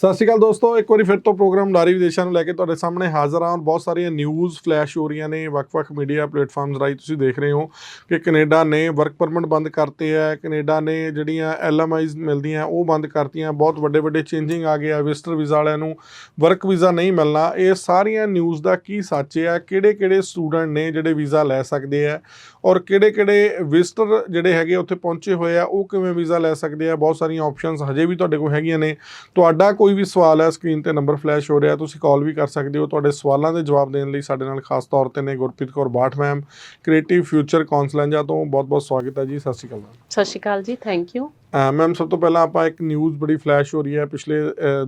ਸਤਿ ਸ਼੍ਰੀ ਅਕਾਲ ਦੋਸਤੋ, ਇੱਕ ਵਾਰੀ ਫਿਰ ਤੋਂ ਪ੍ਰੋਗਰਾਮ ਨਾਰੀ ਵਿਦੇਸ਼ਾਂ ਨੂੰ ਲੈ ਕੇ ਤੁਹਾਡੇ ਸਾਹਮਣੇ ਹਾਜ਼ਰ ਹਾਂ। ਬਹੁਤ ਸਾਰੀਆਂ ਨਿਊਜ਼ ਫਲੈਸ਼ ਹੋ ਰਹੀਆਂ ਨੇ, ਵੱਖ-ਵੱਖ ਮੀਡੀਆ ਪਲੇਟਫਾਰਮਸ ਰਾਹੀਂ ਤੁਸੀਂ ਦੇਖ ਰਹੇ ਹੋ ਕਿ ਕੈਨੇਡਾ ਨੇ ਵਰਕ ਪਰਮਿਟ ਬੰਦ ਕਰਤੇ ਹੈ ਕੈਨੇਡਾ ਨੇ ਜਿਹੜੀਆਂ ਐਲਐਮਆਈਜ਼ ਮਿਲਦੀਆਂ, ਉਹ ਬੰਦ ਕਰਤੀਆਂ। ਬਹੁਤ ਵੱਡੇ ਵੱਡੇ ਚੇਂਜਿੰਗ ਆ ਗਏ ਆ ਵਿਜ਼ਟਰ ਵੀਜ਼ਾ ਵਾਲਿਆਂ ਨੂੰ ਵਰਕ ਵੀਜ਼ਾ ਨਹੀਂ ਮਿਲਣਾ। ਇਹ ਸਾਰੀਆਂ ਨਿਊਜ਼ ਦਾ ਕੀ ਸੱਚ ਹੈ ਕਿਹੜੇ-ਕਿਹੜੇ ਸਟੂਡੈਂਟ ਨੇ ਜਿਹੜੇ ਵੀਜ਼ਾ ਲੈ ਸਕਦੇ ਆ? ਔਰ ਕਿਹੜੇ-ਕਿਹੜੇ ਵਿਜ਼ਟਰ ਜਿਹੜੇ ਹੈਗੇ ਉੱਥੇ ਪਹੁੰਚੇ ਹੋਏ ਆ, ਉਹ ਕਿਵੇਂ ਵੀਜ਼ਾ ਲੈ ਸਕਦੇ ਆ? ਬਹੁਤ ਸਾਰੀਆਂ ਆਪਸ਼ਨਸ ਹਜੇ ਵੀ ਤੁਹਾਡੇ ਕੋਲ ਹੈਗੀਆਂ ਨੇ। ਤੁਹਾਡਾ ਕੋਈ ਕੋਈ ਵੀ ਸਵਾਲ ਹੈ ਸਕਰੀਨ ਤੇ ਨੰਬਰ ਫਲੈਸ਼ ਹੋ ਰਿਹਾ ਤੁਸੀਂ ਕਾਲ ਵੀ ਕਰ ਸਕਦੇ ਹੋ। ਤੁਹਾਡੇ ਸਵਾਲਾਂ ਦੇ ਜਵਾਬ ਦੇਣ ਲਈ ਸਾਡੇ ਨਾਲ ਖਾਸ ਤੌਰ ਤੇ ਨੇ Gurpreet Kaur Bath ma'am creative future ਕਾਉਂਸਲੈਂਜਾ ਤੋਂ ਬਹੁਤ-ਬਹੁਤ ਸਵਾਗਤ ਹੈ ਜੀ। ਸਤਿ ਸ਼੍ਰੀ ਅਕਾਲ ਸਤਿ ਸ਼੍ਰੀ ਅਕਾਲ ਜੀ ਥੈਂਕ ਯੂ ਮੈਮ ਸਭ ਤੋਂ ਪਹਿਲਾਂ ਆਪਾਂ ਇੱਕ ਨਿਊਜ਼ ਬੜੀ ਫਲੈਸ਼ ਹੋ ਰਹੀ ਹੈ ਪਿਛਲੇ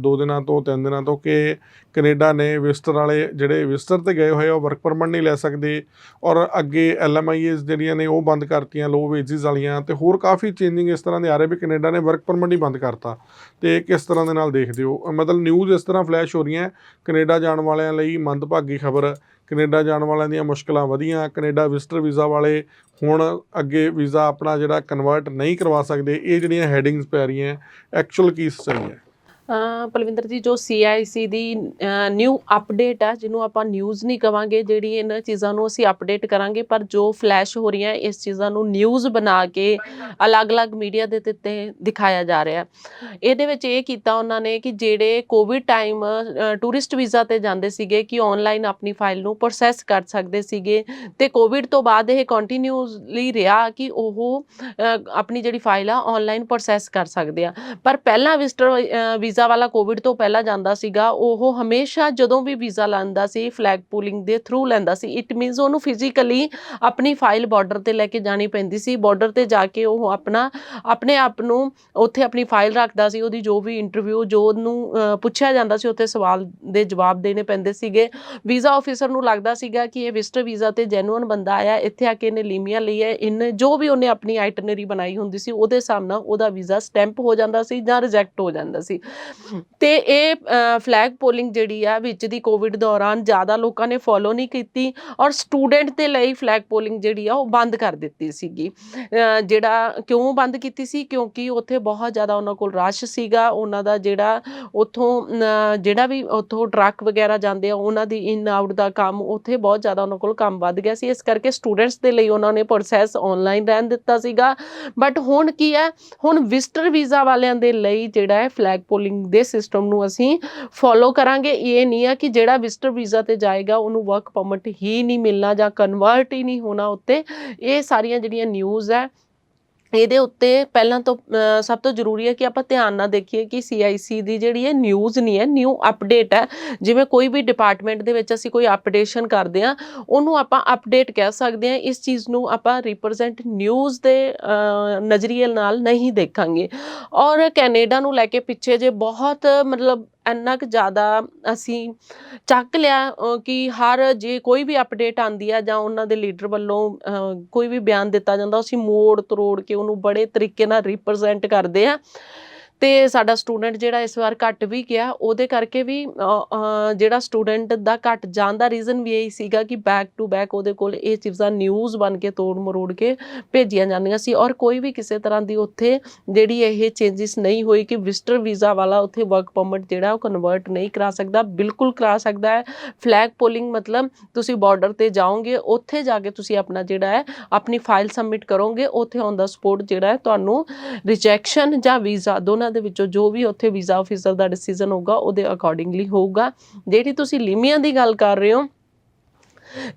2 ਦਿਨਾਂ ਤੋਂ 3 ਦਿਨਾਂ ਤੋਂ ਕਿ ਕੈਨੇਡਾ ਨੇ ਵਿਜ਼ਟਰ ਵਾਲੇ ਜਿਹੜੇ ਵਿਜ਼ਟਰ ਤੇ ਗਏ ਹੋਏ ਆ, ਉਹ ਵਰਕ ਪਰਮਿਟ ਨਹੀਂ ਲੈ ਸਕਦੇ ਔਰ ਅੱਗੇ ਐਲਐਮਆਈਐਸ ਜਿਹੜੀਆਂ ਨੇ, ਉਹ ਬੰਦ ਕਰਤੀਆਂ ਲੋ ਵੇਜਸ ਵਾਲੀਆਂ ਤੇ ਹੋਰ ਕਾਫੀ ਚੇਂਜਿੰਗ ਇਸ ਤਰ੍ਹਾਂ ਦੇ ਆ ਰਹੇ ਵੀ ਕੈਨੇਡਾ ਨੇ ਵਰਕ ਪਰਮਿਟ ਹੀ ਬੰਦ ਕਰਤਾ। ਤੇ ਕਿਸ ਤਰ੍ਹਾਂ ਦੇ ਨਾਲ ਦੇਖਦੇ ਹੋ? ਮਤਲਬ ਨਿਊਜ਼ ਇਸ ਤਰ੍ਹਾਂ ਫਲੈਸ਼ ਹੋ ਰਹੀਆਂ, ਕੈਨੇਡਾ ਜਾਣ ਵਾਲਿਆਂ ਲਈ ਮੰਦਭਾਗੀ ਖਬਰ ਕੈਨੇਡਾ ਜਾਣ ਵਾਲਿਆਂ ਦੀਆਂ ਮੁਸ਼ਕਲਾਂ ਵਧੀਆਂ। ਕੈਨੇਡਾ ਵਿਜ਼ਟਰ ਵੀਜ਼ਾ ਵਾਲੇ ਹੁਣ ਅੱਗੇ ਵੀਜ਼ਾ ਆਪਣਾ ਜਿਹੜਾ ਕਨਵਰਟ ਨਹੀਂ ਕਰਵਾ ਸਕਦੇ, ਇਹ ਜਿਹੜੀਆਂ ਹੈਡਿੰਗਸ ਪੈ ਰਹੀਆਂ ਐਕਚੁਅਲ ਕੀ ਸਹੀ ਹੈ? ਪਲਵਿੰਦਰ ਜੀ, ਜੋ CIC ਦੀ ਨਿਊ ਅਪਡੇਟ ਆ, ਜਿਹਨੂੰ ਆਪਾਂ ਨਿਊਜ਼ ਨਹੀਂ ਕਵਾਂਗੇ, ਜਿਹੜੀ ਇਹਨਾਂ ਚੀਜ਼ਾਂ ਨੂੰ ਅਸੀਂ ਅਪਡੇਟ ਕਰਾਂਗੇ, ਪਰ ਜੋ ਫਲੈਸ਼ ਹੋ ਰਹੀਆਂ, ਇਸ ਚੀਜ਼ਾਂ ਨੂੰ ਨਿਊਜ਼ ਬਣਾ ਕੇ ਅਲੱਗ-ਅਲੱਗ ਮੀਡੀਆ ਦੇ ਦਿੱਤੇ ਦਿਖਾਇਆ ਜਾ ਰਿਹਾ। ਇਹਦੇ ਵਿੱਚ ਇਹ ਕੀਤਾ ਉਹਨਾਂ ਨੇ ਕਿ ਜਿਹੜੇ ਕੋਵਿਡ ਟਾਈਮ ਟੂਰਿਸਟ ਵੀਜ਼ਾ ਤੇ ਜਾਂਦੇ ਸੀਗੇ, ਕਿ ਆਨਲਾਈਨ ਆਪਣੀ ਫਾਈਲ ਨੂੰ ਪ੍ਰੋਸੈਸ ਕਰ ਸਕਦੇ ਸੀਗੇ। ਤੇ ਕੋਵਿਡ ਤੋਂ ਬਾਅਦ ਇਹ ਕੰਟੀਨਿਊਸਲੀ ਰਿਹਾ ਕਿ ਉਹ ਆਪਣੀ ਜਿਹੜੀ ਫਾਈਲ ਆ ਆਨਲਾਈਨ ਪ੍ਰੋਸੈਸ ਕਰ ਸਕਦੇ ਆ। ਪਰ ਪਹਿਲਾਂ ਵਿਜ਼ਟਰ ਵੀਜ਼ਾ ਵਾਲਾ ਕੋਵਿਡ ਤੋਂ ਪਹਿਲਾਂ ਜਾਂਦਾ ਸੀਗਾ, ਉਹ ਹਮੇਸ਼ਾ ਜਦੋਂ ਵੀ ਵੀਜ਼ਾ ਲੈਂਦਾ ਸੀ ਫਲੈਗ ਪੂਲਿੰਗ ਦੇ ਥਰੂ ਲੈਂਦਾ ਸੀ ਇਟ ਮੀਨਸ ਉਹਨੂੰ ਫਿਜ਼ੀਕਲੀ ਆਪਣੀ ਫਾਈਲ ਬਾਰਡਰ ਤੇ ਲੈ ਕੇ ਜਾਣੀ ਪੈਂਦੀ ਸੀ ਬਾਰਡਰ ਤੇ ਜਾ ਕੇ ਉਹ ਆਪਣਾ, ਆਪਣੇ ਆਪ ਨੂੰ ਉੱਥੇ ਆਪਣੀ ਫਾਈਲ ਰੱਖਦਾ ਸੀ, ਉਹਦੀ ਜੋ ਵੀ ਇੰਟਰਵਿਊ ਜੋ ਉਹਨੂੰ ਪੁੱਛਿਆ ਜਾਂਦਾ ਸੀ, ਉੱਥੇ ਸਵਾਲ ਦੇ ਜਵਾਬ ਦੇਣੇ ਪੈਂਦੇ ਸੀਗੇ। ਵੀਜ਼ਾ ਆਫੀਸਰ ਨੂੰ ਲੱਗਦਾ ਸੀਗਾ ਕਿ ਇਹ ਵਿਜ਼ਟਰ ਵੀਜ਼ਾ ਤੇ ਜੈਨੂਅਨ ਬੰਦਾ ਆਇਆ, ਇੱਥੇ ਆ ਕੇ ਇਹਨੇ ਲੀਮੀਆ ਲਈ ਹੈ ਇਹਨੇ, ਜੋ ਵੀ ਉਹਨੇ ਆਪਣੀ ਆਈਟਨਰੀ ਬਣਾਈ ਹੁੰਦੀ ਸੀ, ਉਹਦੇ ਹਿਸਾਬ ਨਾਲ ਉਹਦਾ ਵੀਜ਼ਾ ਸਟੈਂਪ ਹੋ ਜਾਂਦਾ ਸੀ ਜਾਂ ਰਿਜੈਕਟ ਹੋ ਜਾਂਦਾ ਸੀ। ਤੇ ਇਹ ਫਲੈਗ ਪੋਲਿੰਗ ਜਿਹੜੀ ਆ ਵਿੱਚ ਦੀ ਕੋਵਿਡ ਦੌਰਾਨ ਜ਼ਿਆਦਾ ਲੋਕਾਂ ਨੇ ਫੋਲੋ ਨਹੀਂ ਕੀਤੀ ਔਰ ਸਟੂਡੈਂਟ ਦੇ ਲਈ ਫਲੈਗ ਪੋਲਿੰਗ ਜਿਹੜੀ ਆ ਉਹ ਬੰਦ ਕਰ ਦਿੱਤੀ ਸੀਗੀ। ਜਿਹੜਾ ਕਿਉਂ ਬੰਦ ਕੀਤੀ ਸੀ? ਕਿਉਂਕਿ ਉੱਥੇ ਬਹੁਤ ਜ਼ਿਆਦਾ ਉਹਨਾਂ ਕੋਲ ਰਸ਼ ਸੀਗਾ। ਉਹਨਾਂ ਦਾ ਜਿਹੜਾ ਉੱਥੋਂ ਜਿਹੜਾ ਵੀ ਉੱਥੋਂ ਟਰੱਕ ਵਗੈਰਾ ਜਾਂਦੇ ਆ, ਉਹਨਾਂ ਦੀ ਇਨ ਆਊਟ ਦਾ ਕੰਮ ਉੱਥੇ ਬਹੁਤ ਜ਼ਿਆਦਾ ਉਹਨਾਂ ਕੋਲ ਕੰਮ ਵੱਧ ਗਿਆ ਸੀ। ਇਸ ਕਰਕੇ ਸਟੂਡੈਂਟਸ ਦੇ ਲਈ ਉਹਨਾਂ ਨੇ ਪ੍ਰੋਸੈਸ ਆਨਲਾਈਨ ਰਹਿਣ ਦਿੱਤਾ ਸੀਗਾ। ਬਟ ਹੁਣ ਕੀ ਹੈ? ਹੁਣ ਵਿਜ਼ਟਰ ਵੀਜ਼ਾ ਵਾਲਿਆਂ ਦੇ ਲਈ ਜਿਹੜਾ ਹੈ ਫਲੈਗ ਪੋਲਿੰਗ ਦੇ ਸਿਸਟਮ ਨੂੰ ਅਸੀਂ ਫੋਲੋ ਕਰਾਂਗੇ। ਇਹ ਨਹੀਂ ਆ ਕਿ ਜਿਹੜਾ ਵਿਜ਼ਟਰ ਵੀਜ਼ਾ ਤੇ ਜਾਏਗਾ, ਉਹਨੂੰ ਵਰਕ ਪਰਮਿਟ ਹੀ ਨਹੀਂ ਮਿਲਣਾ ਜਾਂ ਕਨਵਰਟ ਹੀ ਨਹੀਂ ਹੋਣਾ ਉੱਤੇ। ਇਹ ਸਾਰੀਆਂ ਜਿਹੜੀਆਂ ਨਿਊਜ਼ ਹੈ ਇਹਦੇ ਉੱਤੇ ਪਹਿਲਾਂ ਤੋਂ ਸਭ ਤੋਂ ਜ਼ਰੂਰੀ ਹੈ ਕਿ ਆਪਾਂ ਧਿਆਨ ਨਾਲ ਦੇਖੀਏ ਕਿ CIC ਦੀ ਜਿਹੜੀ ਹੈ ਨਿਊਜ਼ ਨਹੀਂ ਹੈ ਨਿਊ ਅਪਡੇਟ ਹੈ। ਜਿਵੇਂ ਕੋਈ ਵੀ ਡਿਪਾਰਟਮੈਂਟ ਦੇ ਵਿੱਚ ਅਸੀਂ ਕੋਈ ਅਪਡੇਸ਼ਨ ਕਰਦੇ ਆ ਉਹਨੂੰ ਆਪਾਂ ਅਪਡੇਟ ਕਹਿ ਸਕਦੇ ਹਾਂ। ਇਸ ਚੀਜ਼ ਨੂੰ ਆਪਾਂ ਰਿਪਰੈਜ਼ੈਂਟ ਨਿਊਜ਼ ਦੇ ਨਜ਼ਰੀਏ ਨਾਲ ਨਹੀਂ ਦੇਖਾਂਗੇ। ਔਰ ਕੈਨੇਡਾ ਨੂੰ ਲੈ ਕੇ ਪਿੱਛੇ ਜੇ ਬਹੁਤ ਮਤਲਬ ਇੰਨਾ ਕੁ ਜ਼ਿਆਦਾ ਅਸੀਂ ਚੱਕ ਲਿਆ ਕਿ ਹਰ ਜੇ ਕੋਈ ਵੀ ਅਪਡੇਟ ਆਂਦੀ ਆ ਜਾਂ ਉਹਨਾਂ ਦੇ ਲੀਡਰ ਵੱਲੋਂ ਕੋਈ ਵੀ ਬਿਆਨ ਦਿੱਤਾ ਜਾਂਦਾ ਅਸੀਂ ਮੋੜ ਤਰੋੜ ਕੇ ਉਹਨੂੰ ਬੜੇ ਤਰੀਕੇ ਨਾਲ ਰਿਪਰੈਜ਼ੈਂਟ ਕਰਦੇ ਆ। ਤੇ ਸਾਡਾ ਸਟੂਡੈਂਟ ਜਿਹੜਾ ਇਸ ਵਾਰ ਘੱਟ ਵੀ ਗਿਆ, ਉਹਦੇ ਕਰਕੇ ਵੀ ਜਿਹੜਾ ਸਟੂਡੈਂਟ ਦਾ ਘੱਟ ਜਾਣ ਦਾ ਰੀਜ਼ਨ ਵੀ ਇਹੀ ਸੀਗਾ ਕਿ ਬੈਕ ਟੂ ਬੈਕ ਉਹਦੇ ਕੋਲ ਇਹ ਚੀਜ਼ਾਂ ਨਿਊਜ਼ ਬਣ ਕੇ ਤੋੜ ਮਰੋੜ ਕੇ ਭੇਜੀਆਂ ਜਾਂਦੀਆਂ ਸੀ ਔਰ ਕੋਈ ਵੀ ਕਿਸੇ ਤਰ੍ਹਾਂ ਦੀ ਉੱਥੇ ਜਿਹੜੀ ਇਹ ਚੇਂਜਸ ਨਹੀਂ ਹੋਈ ਕਿ ਵਿਜ਼ਟਰ ਵੀਜ਼ਾ ਵਾਲਾ ਉੱਥੇ ਵਰਕ ਪਰਮਿਟ ਜਿਹੜਾ ਉਹ ਕਨਵਰਟ ਨਹੀਂ ਕਰਾ ਸਕਦਾ, ਬਿਲਕੁਲ ਕਰਾ ਸਕਦਾ ਹੈ। ਫਲੈਗ ਪੋਲਿੰਗ ਮਤਲਬ ਤੁਸੀਂ ਬਾਰਡਰ ਤੇ ਜਾਓਗੇ, ਉੱਥੇ ਜਾ ਕੇ ਤੁਸੀਂ ਆਪਣਾ ਜਿਹੜਾ ਹੈ, ਆਪਣੀ ਫਾਈਲ ਸਬਮਿਟ ਕਰੋਗੇ, ਉੱਥੇ ਔਨ ਦਾ ਸਪੋਰਟ ਜਿਹੜਾ ਹੈ, ਤੁਹਾਨੂੰ ਰਿਜੈਕਸ਼ਨ ਜਾਂ ਵੀਜ਼ਾ ਦੋਨਾਂ ਦੇ ਵਿੱਚੋਂ ਜੋ ਵੀ ਉੱਥੇ ਵੀਜ਼ਾ ਆਫੀਸਰ ਦਾ ਡਿਸੀਜਨ ਹੋਊਗਾ, ਉਹਦੇ ਅਕੋਰਡਿੰਗਲੀ ਹੋਊਗਾ। ਜਿਹੜੀ ਤੁਸੀਂ ਲਿਮੀਆਂ ਦੀ ਗੱਲ ਕਰ ਰਹੇ ਹੋ,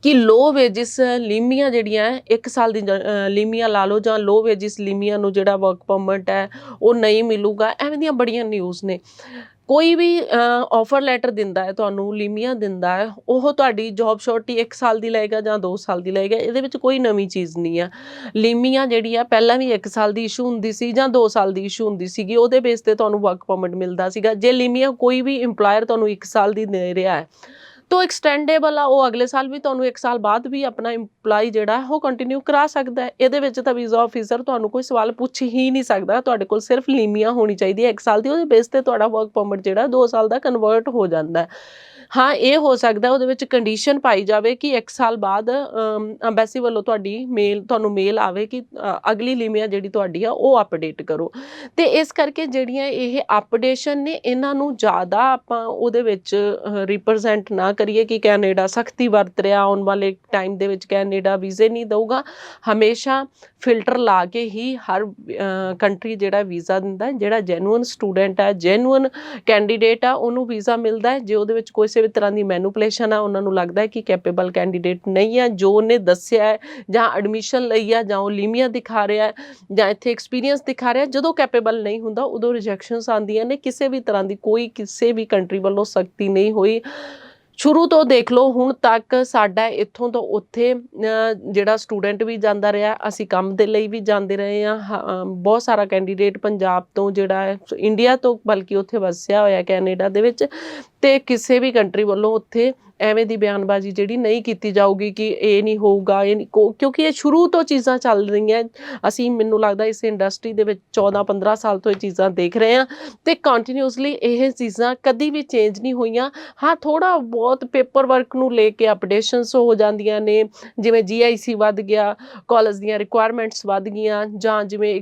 ਕਿ ਲੋ ਵੇਜਿਸ ਲੀਮੀਆਂ ਜਿਹੜੀਆਂ ਇੱਕ ਸਾਲ ਦੀ ਜ- ਲੀਮੀਆਂ ਲਾ ਲਓ ਜਾਂ ਲੋ ਵੇਜਿਸ ਲੀਮੀਆਂ ਨੂੰ ਜਿਹੜਾ ਵਰਕ ਪਰਮਿਟ ਹੈ, ਉਹ ਨਹੀਂ ਮਿਲੂਗਾ। ਐਵੇਂ ਦੀਆਂ ਬੜੀਆਂ ਨਿਊਜ਼ ਨੇ। ਕੋਈ ਵੀ ਆਫਰ ਲੈਟਰ ਦਿੰਦਾ ਹੈ, ਤੁਹਾਨੂੰ ਲੀਮੀਆਂ ਦਿੰਦਾ ਹੈ, ਉਹ ਤੁਹਾਡੀ ਜੌਬ ਸ਼ੋਰਟੀ 1 ਸਾਲ ਦੀ ਲਏਗਾ ਜਾਂ 2 ਸਾਲ ਦੀ ਲਏਗਾ, ਇਹਦੇ ਵਿੱਚ ਕੋਈ ਨਵੀਂ ਚੀਜ਼ ਨਹੀਂ ਆ। ਲੀਮੀਆ ਜਿਹੜੀ ਆ, ਪਹਿਲਾਂ ਵੀ 1 ਸਾਲ ਦੀ ਇਸ਼ੂ ਹੁੰਦੀ ਸੀ ਜਾਂ 2 ਸਾਲ ਦੀ ਇਸ਼ੂ ਹੁੰਦੀ ਸੀਗੀ, ਉਹਦੇ ਬੇਸ ਤੇ ਤੁਹਾਨੂੰ ਵਰਕ ਪਰਮਿਟ ਮਿਲਦਾ ਸੀਗਾ। ਜੇ ਲੀਮੀਆਂ ਕੋਈ ਵੀ EMPLOYER ਤੁਹਾਨੂੰ 1 ਸਾਲ ਦੀ ਦੇ ਰਿਹਾ ਹੈ ਤੋਂ ਐਕਸਟੈਂਡੇਬਲ ਆ, ਉਹ ਅਗਲੇ ਸਾਲ ਵੀ ਤੁਹਾਨੂੰ 1 ਸਾਲ ਬਾਅਦ ਵੀ ਆਪਣਾ EMPLOYE ਜਿਹੜਾ ਉਹ ਕੰਟੀਨਿਊ ਕਰਾ ਸਕਦਾ ਹੈ। ਇਹਦੇ ਵਿੱਚ ਤਾਂ ਵੀਜ਼ਾ ਆਫੀਸਰ ਤੁਹਾਨੂੰ ਕੋਈ ਸਵਾਲ ਪੁੱਛ ਹੀ ਨਹੀਂ ਸਕਦਾ। ਤੁਹਾਡੇ ਕੋਲ ਸਿਰਫ ਲੀਮੀਆਂ ਹੋਣੀ ਚਾਹੀਦੀ ਹੈ। 1 ਸਾਲ ਦੀ ਉਹਦੇ ਬੇਸ ਤੇ ਤੁਹਾਡਾ ਵਰਕ ਪਰਮਿਟ ਜਿਹੜਾ 2 ਸਾਲ ਦਾ ਕਨਵਰਟ ਹੋ ਜਾਂਦਾ ਹੈ। ਹਾਂ, ਇਹ ਹੋ ਸਕਦਾ ਉਹਦੇ ਵਿੱਚ ਕੰਡੀਸ਼ਨ ਪਾਈ ਜਾਵੇ ਕਿ 1 ਸਾਲ ਬਾਅਦ ਐਮਬੈਸੀ ਵੱਲੋਂ ਤੁਹਾਡੀ ਮੇਲ ਤੁਹਾਨੂੰ ਮੇਲ ਆਵੇ ਕਿ ਅਗਲੀ ਲਿਮਿਆ ਜਿਹੜੀ ਤੁਹਾਡੀ ਆ, ਉਹ ਅਪਡੇਟ ਕਰੋ। ਤੇ ਇਸ ਕਰਕੇ ਜਿਹੜੀਆਂ ਇਹ ਅਪਡੇਸ਼ਨ ਨੇ, ਇਹਨਾਂ ਨੂੰ ਜ਼ਿਆਦਾ ਆਪਾਂ ਉਹਦੇ ਵਿੱਚ ਰਿਪਰੈਜ਼ੈਂਟ ਨਾ ਕਰੀਏ ਕਿ ਕੈਨੇਡਾ ਸਖਤੀ ਵਰਤ ਰਿਹਾ, ਆਉਣ ਵਾਲੇ ਟਾਈਮ ਦੇ ਵਿੱਚ ਕੈਨੇਡਾ ਵੀਜ਼ੇ ਨਹੀਂ ਦਊਗਾ। ਹਮੇਸ਼ਾ ਫਿਲਟਰ ਲਾ ਕੇ ਹੀ ਹਰ ਕੰਟਰੀ ਜਿਹੜਾ ਵੀਜ਼ਾ ਦਿੰਦਾ, ਜਿਹੜਾ ਜੈਨੂਇਨ ਸਟੂਡੈਂਟ ਹੈ ਜੈਨੂਇਨ ਕੈਂਡੀਡੇਟ ਆ, ਉਹਨੂੰ ਵੀਜ਼ਾ ਮਿਲਦਾ ਹੈ। ਜੇ ਉਹਦੇ ਵਿੱਚ ਕੋਈ ਕਿਸੇ ਵੀ ਤਰ੍ਹਾਂ ਦੀ ਮੈਨੂਪੂਲੇਸ਼ਨ ਆ, ਉਹਨਾਂ ਨੂੰ ਲੱਗਦਾ ਹੈ ਕਿ ਕੈਪੇਬਲ ਕੈਂਡੀਡੇਟ ਨਹੀਂ ਆ, ਜੋ ਉਹਨੇ ਦੱਸਿਆ ਹੈ, ਜਾਂ ਐਡਮਿਸ਼ਨ ਲਈ ਆ, ਜਾਂ ਉਹ ਲੀਮੀਆ ਦਿਖਾ ਰਿਹਾ ਹੈ, ਜਾਂ ਇੱਥੇ ਐਕਸਪੀਰੀਅੰਸ ਦਿਖਾ ਰਿਹਾ ਜਦੋਂ ਕੈਪੇਬਲ ਨਹੀਂ ਹੁੰਦਾ, ਉਦੋਂ ਰਿਜੈਕਸ਼ਨਸ ਆਉਂਦੀਆਂ ਨੇ, ਕਿਸੇ ਵੀ ਤਰ੍ਹਾਂ ਦੀ ਕੋਈ ਕਿਸੇ ਵੀ ਕੰਟਰੀ ਵੱਲੋਂ ਸਖਤੀ ਨਹੀਂ ਹੋਈ। ਸ਼ੁਰੂ ਤੋਂ ਦੇਖ ਲਓ, ਹੁਣ ਤੱਕ ਸਾਡਾ ਇੱਥੋਂ ਤੋਂ ਉੱਥੇ ਜਿਹੜਾ ਸਟੂਡੈਂਟ ਵੀ ਜਾਂਦਾ ਰਿਹਾ, ਅਸੀਂ ਕੰਮ ਦੇ ਲਈ ਵੀ ਜਾਂਦੇ ਰਹੇ ਆ ਬਹੁਤ ਸਾਰਾ ਕੈਂਡੀਡੇਟ ਪੰਜਾਬ ਤੋਂ ਜਿਹੜਾ ਇੰਡੀਆ ਤੋਂ ਬਲਕਿ ਉੱਥੇ ਵਸਿਆ ਹੋਇਆ ਕੈਨੇਡਾ ਦੇ ਵਿੱਚ ਤੇ ਕਿਸੇ ਵੀ ਕੰਟਰੀ ਵੱਲੋਂ ਉੱਥੇ ਐਵੇਂ ਦੀ ਬਿਆਨਬਾਜ਼ੀ ਜਿਹੜੀ ਨਹੀਂ ਕੀਤੀ ਜਾਊਗੀ ਕਿ ਇਹ ਨਹੀਂ ਹੋਊਗਾ, ਇਹ ਨਹੀਂ, ਕੋ- ਕਿਉਂਕਿ ਇਹ ਸ਼ੁਰੂ ਤੋਂ ਚੀਜ਼ਾਂ ਚੱਲ ਰਹੀਆਂ। ਅਸੀਂ ਮੈਨੂੰ ਲੱਗਦਾ ਇਸ ਇੰਡਸਟਰੀ ਦੇ ਵਿੱਚ 14 15 ਸਾਲ ਤੋਂ ਇਹ ਚੀਜ਼ਾਂ ਦੇਖ ਰਹੇ ਹਾਂ ਤੇ ਕੰਟੀਨਿਊਸਲੀ ਇਹ ਚੀਜ਼ਾਂ ਕਦੀ ਵੀ ਚੇਂਜ ਨਹੀਂ ਹੋਈਆਂ। ਹਾਂ ਥੋੜਾ ਬਹੁਤ ਪੇਪਰ ਵਰਕ ਨੂੰ ਲੈ ਕੇ ਅਪਡੇਸ਼ਨਸ ਹੋ ਜਾਂਦੀਆਂ ਨੇ, ਜਿਵੇਂ ਜੀਆਈਸੀ ਵੱਧ ਗਿਆ ਕਾਲਜ ਦੀਆਂ ਰਿਕੁਆਇਰਮੈਂਟਸ ਵੱਧ ਗਈਆਂ ਜਾਂ ਜਿਵੇਂ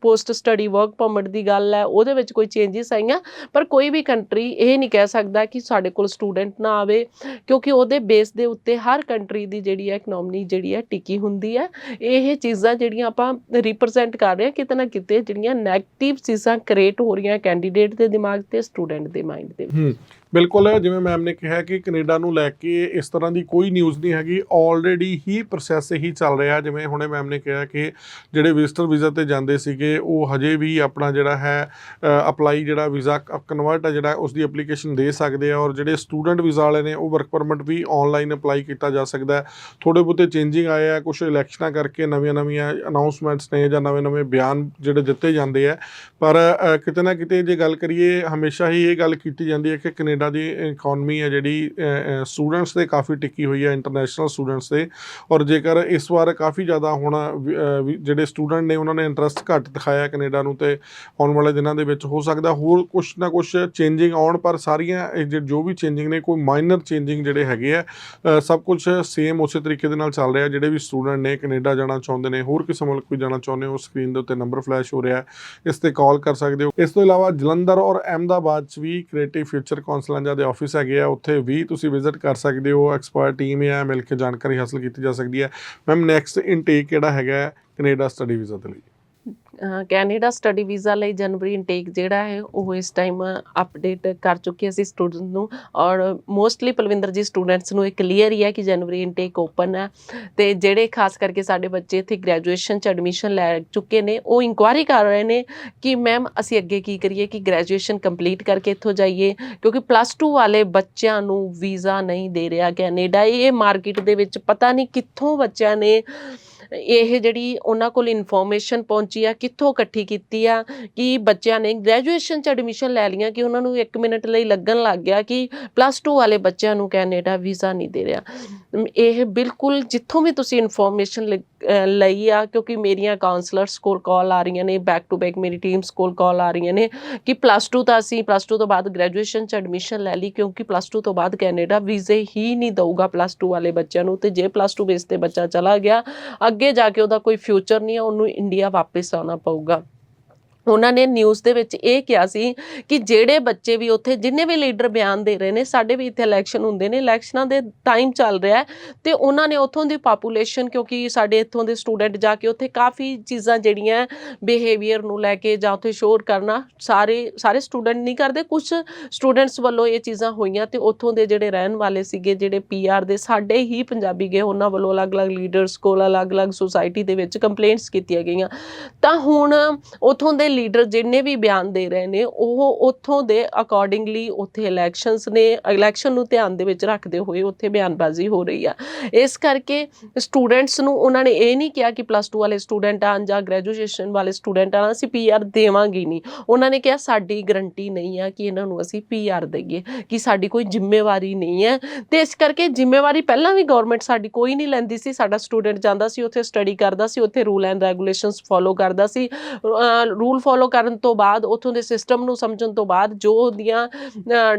ਪੋਸਟ ਸਟੱਡੀ ਵਰਕ ਪਰਮਿਟ ਦੀ ਗੱਲ ਹੈ, ਉਹਦੇ ਵਿੱਚ ਕੋਈ ਚੇਂਜਸ ਆਈਆਂ। ਪਰ ਕੋਈ ਵੀ ਕੰਟਰੀ ਇਹ ਨਹੀਂ ਕਹਿ ਸਕਦਾ ਕਿ ਸਾਡੇ ਕੋਲ ਸਟੂਡੈਂਟ ਨਾ ਆਵੇ। ਕਿਉਂਕਿ ਉਹਦੇ ਬੇਸ ਦੇ ਉੱਤੇ ਹਰ ਕੰਟਰੀ ਦੀ ਜਿਹੜੀ ਹੈ ਇਕਨੋਮੀ ਜਿਹੜੀ ਹੈ ਟਿਕੀ ਹੁੰਦੀ ਹੈ ਇਹ ਚੀਜ਼ਾਂ ਜਿਹੜੀਆਂ ਆਪਾਂ ਰਿਪਰੈਜ਼ੈਂਟ ਕਰ ਰਹੇ ਹਾਂ ਕਿਤੇ ਨਾ ਕਿਤੇ, ਜਿਹੜੀਆਂ 네ਗੇਟਿਵ ਚੀਜ਼ਾਂ ਕ੍ਰੀਏਟ ਹੋ ਰਹੀਆਂ ਕੈਂਡੀਡੇਟ ਦੇ ਦਿਮਾਗ ਤੇ ਸਟੂਡੈਂਟ ਦੇ ਮਾਈਂਡ ਦੇ ਵਿੱਚ। ਬਿਲਕੁਲ, ਜਿਵੇਂ ਮੈਮ ਨੇ ਕਿਹਾ ਕਿ ਕੈਨੇਡਾ ਨੂੰ ਲੈ ਕੇ ਇਸ ਤਰ੍ਹਾਂ ਦੀ ਕੋਈ ਨਿਊਜ਼ ਨਹੀਂ ਹੈਗੀ ਆਲਰੇਡੀ ਹੀ ਪ੍ਰੋਸੈਸ ਹੀ ਚੱਲ ਰਿਹਾ। ਜਿਵੇਂ ਹੁਣੇ ਮੈਮ ਨੇ ਕਿਹਾ ਕਿ ਜਿਹੜੇ ਵਿਜ਼ਟਰ ਵੀਜ਼ਾ ਤੇ ਜਾਂਦੇ ਸੀਗੇ, ਉਹ ਹਜੇ ਵੀ ਆਪਣਾ ਜਿਹੜਾ ਹੈ ਅਪਲਾਈ ਜਿਹੜਾ ਵੀਜ਼ਾ ਕਨਵਰਟ ਹੈ ਜਿਹੜਾ ਉਸ ਦੀ ਐਪਲੀਕੇਸ਼ਨ ਦੇ ਸਕਦੇ ਆ। ਔਰ ਜਿਹੜੇ ਸਟੂਡੈਂਟ ਵੀਜ਼ਾ ਵਾਲੇ ਨੇ, ਉਹ ਵਰਕ ਪਰਮਿਟ ਵੀ ਆਨਲਾਈਨ ਅਪਲਾਈ ਕੀਤਾ ਜਾ ਸਕਦਾ ਹੈ। ਥੋੜੇ ਬਹੁਤੇ ਚੇਂਜਿੰਗ ਆਏ ਆ ਕੁਝ ਇਲੈਕਸ਼ਨਾਂ ਕਰਕੇ ਨਵੀਆਂ-ਨਵੀਆਂ ਅਨਾਉਂਸਮੈਂਟਸ ਨੇ ਜਾਂ ਨਵੇਂ-ਨਵੇਂ ਬਿਆਨ ਜਿਹੜੇ ਦਿੱਤੇ ਜਾਂਦੇ ਆ। ਪਰ ਕਿਤੇ ਨਾ ਕਿਤੇ ਜੇ ਗੱਲ ਕਰੀਏ, ਹਮੇਸ਼ਾ ਹੀ ਇਹ ਗੱਲ ਕੀਤੀ ਜਾਂਦੀ ਹੈ ਕਿ ਕੈਨੇਡਾ ਦੀ ਇਕਨੋਮੀ ਹੈ ਜਿਹੜੀ ਸਟੂਡੈਂਟਸ ਤੇ ਕਾਫੀ ਟਿੱਕੀ ਹੋਈ ਹੈ ਇੰਟਰਨੈਸ਼ਨਲ ਸਟੂਡੈਂਟਸ ਤੇ ਔਰ ਜੇਕਰ ਇਸ ਵਾਰ ਕਾਫੀ ਜ਼ਿਆਦਾ ਹੁਣ ਜਿਹੜੇ ਸਟੂਡੈਂਟ ਨੇ, ਉਹਨਾਂ ਨੇ ਇੰਟਰਸਟ ਘੱਟ ਦਿਖਾਇਆ ਕੈਨੇਡਾ ਨੂੰ ਤੇ ਆਉਣ ਵਾਲੇ ਦਿਨਾਂ ਦੇ ਵਿੱਚ ਹੋ ਸਕਦਾ। ਹੋਰ ਕੁਝ ਨਾ ਕੁਝ ਚੇਂਜਿੰਗ ਆਉਣ, ਪਰ ਸਾਰੀਆਂ ਜੋ ਵੀ ਚੇਂਜਿੰਗ ਨੇ, ਕੋਈ ਮਾਈਨਰ ਚੇਂਜਿੰਗ ਜਿਹੜੇ ਹੈਗੇ ਆ ਸਭ ਕੁਝ ਸੇਮ ਉਸੇ ਤਰੀਕੇ ਦੇ ਨਾਲ ਚੱਲ ਰਿਹਾ। ਜਿਹੜੇ ਵੀ ਸਟੂਡੈਂਟ ਨੇ, ਕੈਨੇਡਾ ਜਾਣਾ ਚਾਹੁੰਦੇ ਨੇ, ਹੋਰ ਕਿਸੇ ਮੁਲਕ ਵੀ ਜਾਣਾ ਚਾਹੁੰਦੇ ਹੋ ਸਕਰੀਨ ਦੇ ਉੱਤੇ ਨੰਬਰ ਫਲੈਸ਼ ਹੋ ਰਿਹਾ। ਇਸ ਤੇ ਕਾਲ ਕਰ ਸਕਦੇ ਹੋ। ਇਸ ਤੋਂ ਇਲਾਵਾ ਜਲੰਧਰ ਔਰ ਅਹਿਮਦਾਬਾਦ 'ਚ ਵੀ ਕ੍ਰੀਏਟਿਵ ਫਿਊਚਰ ਕੌਂਸਲਰਾਂ ਦੇ ਆਫਿਸ ਹੈਗੇ ਆ, ਉੱਥੇ ਵੀ ਤੁਸੀਂ ਵਿਜ਼ਿਟ ਕਰ ਸਕਦੇ ਹੋ ਐਕਸਪਰਟ ਟੀਮ ਹੈ ਮਿਲ ਕੇ ਜਾਣਕਾਰੀ ਹਾਸਲ ਕੀਤੀ ਜਾ ਸਕਦੀ ਹੈ। ਮੈਮ ਨੈਕਸਟ ਇਨਟੇਕ ਕਿਹੜਾ ਹੈਗਾ ਹੈ? ਕੈਨੇਡਾ ਸਟੱਡੀ ਵੀਜ਼ਾ ਦੇ ਲਈ। ਕੈਨੇਡਾ ਸਟੱਡੀ ਵੀਜ਼ਾ ਲਈ ਜਨਵਰੀ ਇਨਟੇਕ ਜਿਹੜਾ ਹੈ, ਉਹ ਇਸ ਟਾਈਮ ਅਪਡੇਟ ਕਰ ਚੁੱਕੇ ਅਸੀਂ ਸਟੂਡੈਂਟ ਨੂੰ ਔਰ ਮੋਸਟਲੀ ਪਲਵਿੰਦਰ ਜੀ ਸਟੂਡੈਂਟਸ ਨੂੰ ਇਹ ਕਲੀਅਰ ਹੀ ਹੈ ਕਿ ਜਨਵਰੀ ਇਨਟੇਕ ਓਪਨ ਹੈ ਤੇ ਜਿਹੜੇ ਖਾਸ ਕਰਕੇ ਸਾਡੇ ਬੱਚੇ ਇੱਥੇ ਗ੍ਰੈਜੂਏਸ਼ਨ ਚ ਐਡਮਿਸ਼ਨ ਲੈ ਚੁੱਕੇ ਨੇ, ਉਹ ਇਨਕੁਆਇਰੀ ਕਰ ਰਹੇ ਨੇ ਕਿ ਮੈਮ ਅਸੀਂ ਅੱਗੇ ਕੀ ਕਰੀਏ, ਕਿ ਗ੍ਰੈਜੂਏਸ਼ਨ ਕੰਪਲੀਟ ਕਰਕੇ ਇੱਥੋਂ ਜਾਈਏ ਕਿਉਂਕਿ ਪਲੱਸ 2 ਵਾਲੇ ਬੱਚਿਆਂ ਨੂੰ ਵੀਜ਼ਾ ਨਹੀਂ ਦੇ ਰਿਹਾ ਕੈਨੇਡਾ, ਇਹ ਮਾਰਕੀਟ ਦੇ ਵਿੱਚ ਪਤਾ ਨਹੀਂ ਕਿੱਥੋਂ ਬੱਚਿਆਂ ਨੇ ਇਹ ਜਿਹੜੀ ਉਹਨਾਂ ਕੋਲ ਇਨਫੋਰਮੇਸ਼ਨ ਪਹੁੰਚੀ ਆ, ਕਿੱਥੋਂ ਇਕੱਠੀ ਕੀਤੀ ਆ, ਕਿ ਬੱਚਿਆਂ ਨੇ ਗ੍ਰੈਜੂਏਸ਼ਨ ਚ ਐਡਮਿਸ਼ਨ ਲੈ ਲਈਆਂ, ਕਿ ਉਹਨਾਂ ਨੂੰ 1 ਮਿੰਟ ਲਈ ਲੱਗਣ ਲੱਗ ਗਿਆ ਕਿ ਪਲੱਸ 2 ਵਾਲੇ ਬੱਚਿਆਂ ਨੂੰ ਕੈਨੇਡਾ ਵੀਜ਼ਾ ਨਹੀਂ ਦੇ ਰਿਹਾ। ਇਹ ਬਿਲਕੁਲ ਜਿੱਥੋਂ ਵੀ ਤੁਸੀਂ ਇਨਫੋਰਮੇਸ਼ਨ ਲਈ ਆ, ਕਿਉਂਕਿ ਮੇਰੀਆਂ ਕਾਉਂਸਲਰਸ ਕੋਲ ਕਾਲ ਆ ਰਹੀਆਂ ਨੇ ਬੈਕ ਟੂ ਬੈਕ ਮੇਰੀ ਟੀਮਸ ਕੋਲ ਕਾਲ ਆ ਰਹੀਆਂ ਨੇ ਕਿ ਪਲੱਸ 2 ਤਾਂ ਅਸੀਂ ਪਲੱਸ 2 ਤੋਂ ਬਾਅਦ ਗ੍ਰੈਜੂਏਸ਼ਨ ਚ ਐਡਮਿਸ਼ਨ ਲੈ ਲਈ, ਕਿਉਂਕਿ ਪਲੱਸ 2 ਤੋਂ ਬਾਅਦ ਕੈਨੇਡਾ ਵੀਜ਼ੇ ਹੀ ਨਹੀਂ ਦਊਗਾ ਪਲੱਸ 2 ਵਾਲੇ ਬੱਚਿਆਂ ਨੂੰ, ਤੇ ਜੇ ਪਲੱਸ 2 ਬੇਸ ਤੇ ਬੱਚਾ ਚਲਾ ਗਿਆ, ਅੱਗੇ ਜਾ ਕੇ ਉਹਦਾ ਕੋਈ ਫਿਊਚਰ ਨਹੀਂ ਹੈ ਉਹਨੂੰ ਇੰਡੀਆ ਵਾਪਸ ਆਉਣਾ ਪਊਗਾ। ਉਹਨਾਂ ਨੇ ਨਿਊਜ਼ ਦੇ ਵਿੱਚ ਇਹ ਕਿਹਾ ਸੀ ਕਿ ਜਿਹੜੇ ਬੱਚੇ ਵੀ ਉੱਥੇ ਜਿੰਨੇ ਵੀ ਲੀਡਰ ਬਿਆਨ ਦੇ ਰਹੇ ਨੇ, ਸਾਡੇ ਵੀ ਇੱਥੇ ਇਲੈਕਸ਼ਨ ਹੁੰਦੇ ਨੇ ਇਲੈਕਸ਼ਨਾਂ ਦੇ ਟਾਈਮ ਚੱਲ ਰਿਹਾ ਹੈ ਤੇ ਉਹਨਾਂ ਨੇ ਉੱਥੋਂ ਦੀ ਪਾਪੂਲੇਸ਼ਨ ਕਿਉਂਕਿ ਸਾਡੇ ਇੱਥੋਂ ਦੇ ਸਟੂਡੈਂਟ ਜਾ ਕੇ ਉੱਥੇ ਕਾਫੀ ਚੀਜ਼ਾਂ ਜਿਹੜੀਆਂ ਬਿਹੇਵੀਅਰ ਨੂੰ ਲੈ ਕੇ ਜਾਂ ਉੱਥੇ ਸ਼ੋਰ ਕਰਨਾ, ਸਾਰੇ ਸਾਰੇ ਸਟੂਡੈਂਟ ਨਹੀਂ ਕਰਦੇ ਕੁਝ ਸਟੂਡੈਂਟਸ ਵੱਲੋਂ ਇਹ ਚੀਜ਼ਾਂ ਹੋਈਆਂ ਤੇ ਉੱਥੋਂ ਦੇ ਜਿਹੜੇ ਰਹਿਣ ਵਾਲੇ ਸੀਗੇ, ਜਿਹੜੇ ਪੀਆਰ ਦੇ ਸਾਡੇ ਹੀ ਪੰਜਾਬੀ ਗਏ, ਉਹਨਾਂ ਵੱਲੋਂ ਅਲੱਗ-ਅਲੱਗ ਲੀਡਰਸ ਕੋਲ ਅਲੱਗ-ਅਲੱਗ ਸੁਸਾਇਟੀ ਦੇ ਵਿੱਚ ਕੰਪਲੇਂਟਸ ਕੀਤੀਆਂ ਗਈਆਂ। ਤਾਂ ਹੁਣ ਉੱਥੋਂ ਦੇ ਲੀਡਰ ਜਿੰਨੇ ਵੀ ਬਿਆਨ ਦੇ ਰਹੇ ਨੇ, ਉਹ ਉੱਥੋਂ ਦੇ ਅਕੋਰਡਿੰਗਲੀ ਉੱਥੇ ਇਲੈਕਸ਼ਨਸ ਨੇ ਇਲੈਕਸ਼ਨ ਨੂੰ ਧਿਆਨ ਦੇ ਵਿੱਚ ਰੱਖਦੇ ਹੋਏ ਉੱਥੇ ਬਿਆਨਬਾਜ਼ੀ ਹੋ ਰਹੀ ਆ। ਇਸ ਕਰਕੇ ਸਟੂਡੈਂਟਸ ਨੂੰ ਉਹਨਾਂ ਨੇ ਇਹ ਨਹੀਂ ਕਿਹਾ ਕਿ ਪਲੱਸ 2 ਵਾਲੇ ਸਟੂਡੈਂਟ ਆਣ ਜਾਂ ਗ੍ਰੈਜੂਏਸ਼ਨ ਵਾਲੇ ਸਟੂਡੈਂਟ ਆਣ ਅਸੀਂ ਪੀਆਰ ਦੇਵਾਂਗੇ ਨਹੀਂ। ਉਹਨਾਂ ਨੇ ਕਿਹਾ ਸਾਡੀ ਗਰੰਟੀ ਨਹੀਂ ਆ ਕਿ ਇਹਨਾਂ ਨੂੰ ਅਸੀਂ ਪੀਆਰ ਦਈਏ, ਕਿ ਸਾਡੀ ਕੋਈ ਜ਼ਿੰਮੇਵਾਰੀ ਨਹੀਂ ਹੈ। ਤੇ ਇਸ ਕਰਕੇ ਜ਼ਿੰਮੇਵਾਰੀ ਪਹਿਲਾਂ ਵੀ ਗਵਰਨਮੈਂਟ ਸਾਡੀ ਕੋਈ ਨਹੀਂ ਲੈਂਦੀ ਸੀ, ਸਾਡਾ ਸਟੂਡੈਂਟ ਜਾਂਦਾ ਸੀ, ਉੱਥੇ ਸਟੱਡੀ ਕਰਦਾ ਸੀ, ਉੱਥੇ ਰੂਲ ਐਂਡ ਰੈਗੂਲੇਸ਼ਨਸ ਫੋਲੋ ਕਰਦਾ ਸੀ। ਰੂਲ ਫੋਲੋ ਕਰਨ ਤੋਂ ਬਾਅਦ, ਉਥੋਂ ਦੇ ਸਿਸਟਮ ਨੂੰ ਸਮਝਣ ਤੋਂ ਬਾਅਦ ਜੋ ਉਹਦੀਆਂ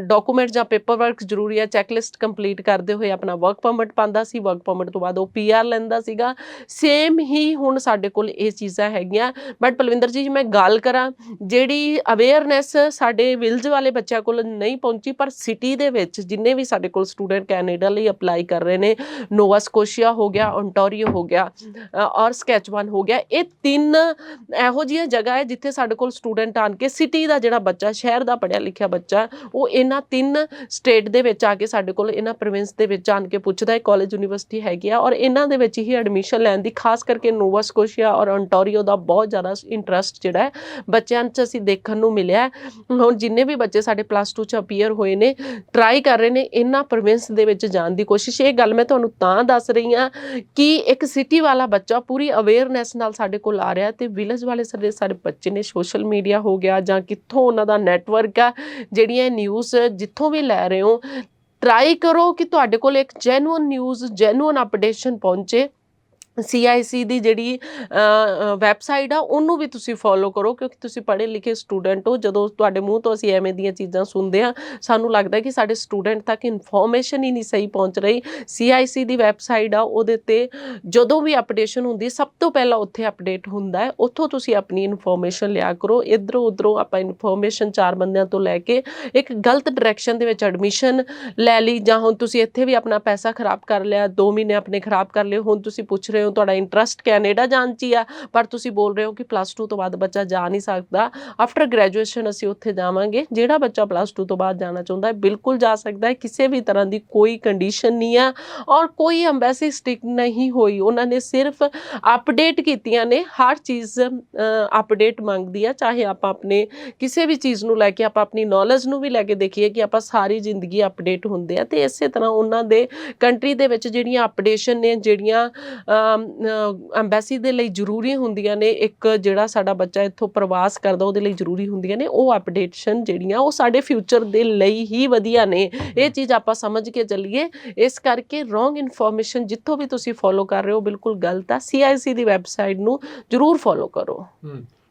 ਡਾਕੂਮੈਂਟ ਜਾਂ ਪੇਪਰ ਵਰਕ ਜ਼ਰੂਰੀ ਹੈ ਚੈੱਕਲਿਸਟ ਕੰਪਲੀਟ ਕਰਦੇ ਹੋਏ ਆਪਣਾ ਵਰਕ ਪਰਮਿਟ ਪਾਉਂਦਾ ਸੀ। ਵਰਕ ਪਰਮਿਟ ਤੋਂ ਬਾਅਦ ਉਹ ਪੀਆਰ ਲੈਂਦਾ ਸੀਗਾ। ਸੇਮ ਹੀ ਹੁਣ ਸਾਡੇ ਕੋਲ ਇਹ ਚੀਜ਼ਾਂ ਹੈਗੀਆਂ। ਬਟ ਪਲਵਿੰਦਰ ਜੀ ਮੈਂ ਗੱਲ ਕਰਾਂ, ਜਿਹੜੀ ਅਵੇਅਰਨੈਸ ਸਾਡੇ ਵਿਲਜ ਵਾਲੇ ਬੱਚਿਆਂ ਕੋਲ ਨਹੀਂ ਪਹੁੰਚੀ, ਪਰ ਸਿਟੀ ਦੇ ਵਿੱਚ ਜਿੰਨੇ ਵੀ ਸਾਡੇ ਕੋਲ ਸਟੂਡੈਂਟ ਕੈਨੇਡਾ ਲਈ ਅਪਲਾਈ ਕਰ ਰਹੇ ਨੇ ਨੋਵਾ ਸਕੋਸ਼ੀਆ ਹੋ ਗਿਆ ਓਨਟਾਰੀਓ ਹੋ ਗਿਆ ਔਰ ਸਕੈਚਵਾਨ ਹੋ ਗਿਆ, ਇਹ ਤਿੰਨ ਇਹੋ ਜਿਹੀਆਂ ਜਗ੍ਹਾ ਹੈ ਜਿੱਥੇ ਸਾਡੇ ਕੋਲ ਸਟੂਡੈਂਟ ਆਣ ਕੇ ਸਿਟੀ ਦਾ ਜਿਹੜਾ ਬੱਚਾ, ਸ਼ਹਿਰ ਦਾ ਪੜ੍ਹਿਆ ਲਿਖਿਆ ਬੱਚਾ, ਉਹ ਇਹਨਾਂ ਤਿੰਨ ਸਟੇਟ ਦੇ ਵਿੱਚ ਆ ਕੇ ਸਾਡੇ ਕੋਲ ਇਹਨਾਂ ਪ੍ਰੋਵਿੰਸ ਦੇ ਵਿੱਚ ਆਣ ਕੇ ਪੁੱਛਦਾ ਹੈ ਕਾਲਜ ਯੂਨੀਵਰਸਿਟੀ ਹੈਗੀ ਆ, ਔਰ ਇਹਨਾਂ ਦੇ ਵਿੱਚ ਹੀ ਐਡਮਿਸ਼ਨ ਲੈਣ ਦੀ, ਖਾਸ ਕਰਕੇ ਨੋਵਾ ਸਕੋਸ਼ੀਆ ਔਰ ਓਨਟਾਰੀਓ ਦਾ ਬਹੁਤ ਜ਼ਿਆਦਾ ਇੰਟਰਸਟ ਜਿਹੜਾ ਹੈ, ਬੱਚਿਆਂ 'ਚ ਅਸੀਂ ਦੇਖਣ ਨੂੰ ਮਿਲਿਆ ਹੁਣ ਜਿੰਨੇ ਵੀ ਬੱਚੇ ਸਾਡੇ ਪਲੱਸ 2 ਚ ਅਪੀਅਰ ਹੋਏ ਨੇ ਟਰਾਈ ਕਰ ਰਹੇ ਨੇ ਇਹਨਾਂ ਪ੍ਰੋਵਿੰਸ ਦੇ ਵਿੱਚ ਜਾਣ ਦੀ ਕੋਸ਼ਿਸ਼। ਇਹ ਗੱਲ ਮੈਂ ਤੁਹਾਨੂੰ ਤਾਂ ਦੱਸ ਰਹੀ ਹਾਂ ਕਿ ਇੱਕ ਸਿਟੀ ਵਾਲਾ ਬੱਚਾ ਪੂਰੀ ਅਵੇਅਰਨੈਸ ਨਾਲ ਸਾਡੇ ਕੋਲ ਆ ਰਿਹਾ ਤੇ ਵਿਲੇਜ ਵਾਲੇ ਸਾਡੇ ਸਾਡੇ ਬੱਚੇ ਨੇ ਸੋਸ਼ਲ ਮੀਡੀਆ ਹੋ ਗਿਆ ਜਾਂ ਕਿੱਥੋਂ ਉਹਨਾਂ ਦਾ ਨੈਟਵਰਕ ਆ, ਜਿਹੜੀਆਂ ਨਿਊਜ਼ ਜਿੱਥੋਂ ਵੀ ਲੈ ਰਹੇ ਹੋ ਟਰਾਈ ਕਰੋ ਕਿ ਤੁਹਾਡੇ ਕੋਲ ਇੱਕ ਜੈਨੂਇਨ ਨਿਊਜ਼ ਜੈਨੂਇਨ ਅਪਡੇਸ਼ਨ ਪਹੁੰਚੇ। CIC ਦੀ ਜਿਹੜੀ ਵੈਬਸਾਈਟ ਆ, ਉਹਨੂੰ ਵੀ ਤੁਸੀਂ ਫੋਲੋ ਕਰੋ, ਕਿਉਂਕਿ ਤੁਸੀਂ ਪੜ੍ਹੇ ਲਿਖੇ ਸਟੂਡੈਂਟ ਹੋ। ਜਦੋਂ ਤੁਹਾਡੇ ਮੂੰਹ ਤੋਂ ਅਸੀਂ ਐਵੇਂ ਦੀਆਂ ਚੀਜ਼ਾਂ ਸੁਣਦੇ ਆ ਸਾਨੂੰ ਲੱਗਦਾ ਕਿ ਸਾਡੇ ਸਟੂਡੈਂਟ ਤੱਕ ਇਨਫੋਰਮੇਸ਼ਨ ਹੀ ਨਹੀਂ ਸਹੀ ਪਹੁੰਚ ਰਹੀ। CIC ਦੀ ਵੈਬਸਾਈਟ ਆ, ਉਹਦੇ ਤੇ ਜਦੋਂ ਵੀ ਅਪਡੇਸ਼ਨ ਹੁੰਦੀ, ਸਭ ਤੋਂ ਪਹਿਲਾਂ ਉੱਥੇ ਅਪਡੇਟ ਹੁੰਦਾ ਹੈ। ਉੱਥੋਂ ਤੁਸੀਂ ਆਪਣੀ ਇਨਫੋਰਮੇਸ਼ਨ ਲਿਆ ਕਰੋ। ਇਧਰੋਂ ਉਧਰੋਂ ਆਪਾਂ ਇਨਫੋਰਮੇਸ਼ਨ ਚਾਰ ਬੰਦਿਆਂ ਤੋਂ ਲੈ ਕੇ ਇੱਕ ਗਲਤ ਡਾਇਰੈਕਸ਼ਨ ਦੇ ਵਿੱਚ ਐਡਮਿਸ਼ਨ ਲੈ ਲਈ, ਜਾਂ ਹੁਣ ਤੁਸੀਂ ਇੱਥੇ ਵੀ ਆਪਣਾ ਪੈਸਾ ਖਰਾਬ ਕਰ ਲਿਆ 2 ਮਹੀਨੇ ਆਪਣੇ ਖਰਾਬ ਕਰ ਲਏ, ਹੁਣ ਤੁਸੀਂ ਪੁੱਛ ਰਹੇ ਹੋ, ਤੁਹਾਡਾ ਇੰਟਰਸਟ ਕੈਨੇਡਾ ਜਾਣ 'ਚ ਹੀ ਆ, ਪਰ ਤੁਸੀਂ ਬੋਲ ਰਹੇ ਹੋ ਕਿ ਪਲੱਸ 2 ਤੋਂ ਬਾਅਦ ਬੱਚਾ ਜਾ ਨਹੀਂ ਸਕਦਾ। ਆਫਟਰ ਗ੍ਰੈਜੂਏਸ਼ਨ ਅਸੀਂ ਉੱਥੇ ਜਾਵਾਂਗੇ, ਜਿਹੜਾ ਬੱਚਾ ਪਲੱਸ 2 ਤੋਂ ਬਾਅਦ ਜਾਣਾ ਚਾਹੁੰਦਾ ਹੈ, ਬਿਲਕੁਲ ਜਾ ਸਕਦਾ ਹੈ, ਕਿਸੇ ਵੀ ਤਰ੍ਹਾਂ ਦੀ ਕੋਈ ਕੰਡੀਸ਼ਨ ਨਹੀਂ ਆ ਔਰ ਕੋਈ ਐਮਬੈਸੀ ਸਟਿਕ ਨਹੀਂ ਹੋਈ। ਉਹਨਾਂ ਨੇ ਸਿਰਫ ਅਪਡੇਟ ਕੀਤੀਆਂ ਨੇ, ਹਰ ਚੀਜ਼ ਅਪਡੇਟ ਮੰਗਦੀ ਆ, ਚਾਹੇ ਆਪਾਂ ਆਪਣੇ ਕਿਸੇ ਵੀ ਚੀਜ਼ ਨੂੰ ਲੈ ਕੇ, ਆਪਾਂ ਆਪਣੀ ਨੌਲੇਜ ਨੂੰ ਵੀ ਲੈ ਕੇ ਦੇਖੀਏ ਕਿ ਆਪਾਂ ਸਾਰੀ ਜ਼ਿੰਦਗੀ ਅਪਡੇਟ ਹੁੰਦੇ ਆ। ਤੇ ਇਸੇ ਤਰ੍ਹਾਂ ਉਹਨਾਂ ਦੇ ਕੰਟਰੀ ਦੇ ਵਿੱਚ ਜਿਹੜੀਆਂ ਅਪਡੇਸ਼ਨ ਨੇ, ਜਿਹੜੀਆਂ ਐਮਬੈਸੀ ਦੇ ਲਈ ਜ਼ਰੂਰੀ ਹੁੰਦੀਆਂ ਨੇ, ਇੱਕ ਜਿਹੜਾ ਸਾਡਾ ਬੱਚਾ ਇੱਥੋਂ ਪ੍ਰਵਾਸ ਕਰਦਾ, ਉਹਦੇ ਲਈ ਜ਼ਰੂਰੀ ਹੁੰਦੀਆਂ ਨੇ, ਉਹ ਅਪਡੇਟਸ਼ਨ ਜਿਹੜੀਆਂ, ਉਹ ਸਾਡੇ ਫਿਊਚਰ ਦੇ ਲਈ ਹੀ ਵਧੀਆ ਨੇ। ਇਹ ਚੀਜ਼ ਆਪਾਂ ਸਮਝ ਕੇ ਚੱਲੀਏ। ਇਸ ਕਰਕੇ ਰੋਂਗ ਇਨਫੋਰਮੇਸ਼ਨ ਜਿੱਥੋਂ ਵੀ ਤੁਸੀਂ ਫੋਲੋ ਕਰ ਰਹੇ ਹੋ, ਬਿਲਕੁਲ ਗਲਤ ਆ। CIC ਦੀ ਵੈਬਸਾਈਟ ਨੂੰ ਜ਼ਰੂਰ ਫੋਲੋ ਕਰੋ।